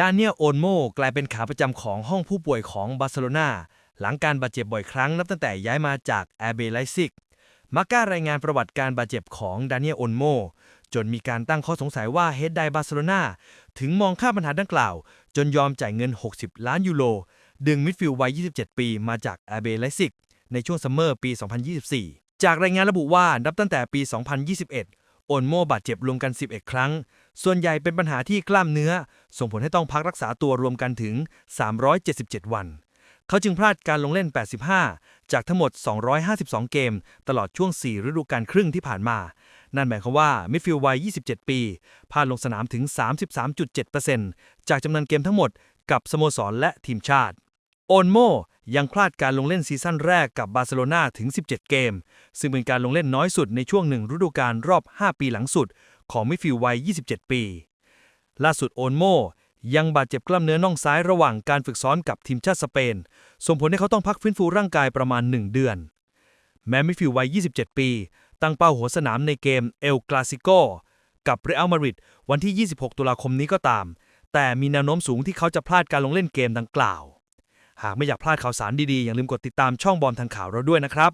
ดานิเอลโอนโมกลายเป็นขาประจำของห้องผู้ป่วยของบาร์เซโลนาหลังการบาดเจ็บบ่อยครั้งนับตั้งแต่ย้ายมาจากแอเบไลซิกมาก้ารายงานประวัติการบาดเจ็บของดานิเอลโอนโมจนมีการตั้งข้อสงสัยว่าเฮดไดบาร์เซโลนาถึงมองข้ามปัญหาดังกล่าว จนยอมจ่ายเงิน 60 ล้านยูโร ดึงมิดฟิลด์วัย 27 ปีมาจากแอเบไลซิกในช่วงซัมเมอร์ปี 2024 จากรายงานระบุว่านับตั้งแต่ปี 2021 โอนโมบาดเจ็บรวมกัน 11 ครั้ง ส่วนใหญ่เป็นปัญหาที่กล้ามเนื้อ ส่งผลให้ต้องพักรักษาตัวรวมกันถึง 377 วัน เขาจึงพลาดการลงเล่น 85 จากทั้งหมด 252 เกม ตลอดช่วง 4 ฤดูกาลครึ่งที่ผ่านมา นั่นหมายความว่ามิดฟิลด์วัย 27 ปีพลาดลงสนามถึง 33.7%จากจำนวนเกมทั้งหมดกับสโมสรและทีมชาติ โอนโม ยังพลาดการลงเล่นซีซั่นแรกกับบาร์เซโลนาถึง 17 เกม ซึ่งเป็นการลงเล่นน้อยสุดในช่วงหนึ่งฤดูกาลรอบ 5 ปีหลังสุด ของมิฟิลวัย 27 ปี ล่าสุดโอนโม ยังบาดเจ็บกล้ามเนื้อน่องซ้ายระหว่างการฝึกซ้อมกับทีมชาติสเปน ส่งผลให้เขาต้องพักฟื้นฟูร่างกายประมาณ 1 เดือน แม้มิฟิลวัย 27 ปี ตั้งเป้าหัวสนามในเกมเอลคลาสิโกกับเรอัลมาดริดวันที่ 26 ตุลาคมนี้ก็ตาม แต่มีแนวโน้มสูงที่เขาจะพลาดการลงเล่นเกมดังกล่าว หากไม่อยากพลาดข่าวสารดีๆ อย่าลืมกดติดตามช่องบอลทางข่าวเราด้วยนะครับ